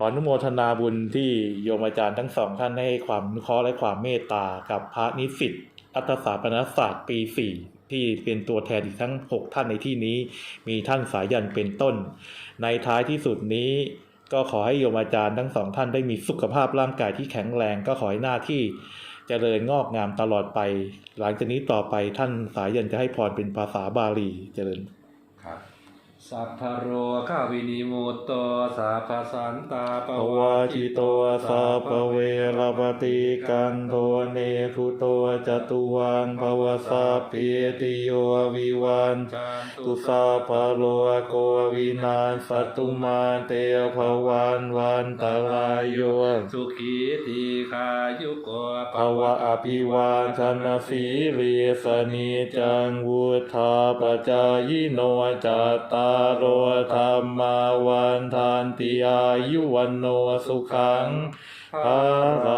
ขออนุโมทนาบุญที่โยมอาจารย์ทั้งสองท่านให้ความนุเคราะห์และความเมตตากับพระนิสิตอัตถศาปนศาสตร์ปี4ที่เป็นตัวแทนอีกทั้ง 6 ท่านในที่นี้ มีท่านสายันเป็นต้น ในท้ายที่สุดนี้ ก็ขอให้โยมอาจารย์ทั้งสองท่านได้มีสุขภาพร่างกายที่แข็งแรง ก็ขอให้หน้าที่เจริญงอกงามตลอดไป หลังจากนี้ต่อไปท่านสายันจะให้พรเป็นภาษาบาลีเจริญครับ สัพพะโรข้าวินิโมตโตสัพพสันตาปวาจิโตสัพพเวรปติกันโทเนคุโตจตุวังภวสัพเพติโยวิวันตุสัพพะโลโกวินาศตุมาเตภวันวันตรายโยสุขีทีขายุโกภวะอภิวาทนาสีรีสนิจังวุธาปจายโนจตตาโรธรรมาวันทานติอายุวันโนสุขังอาลั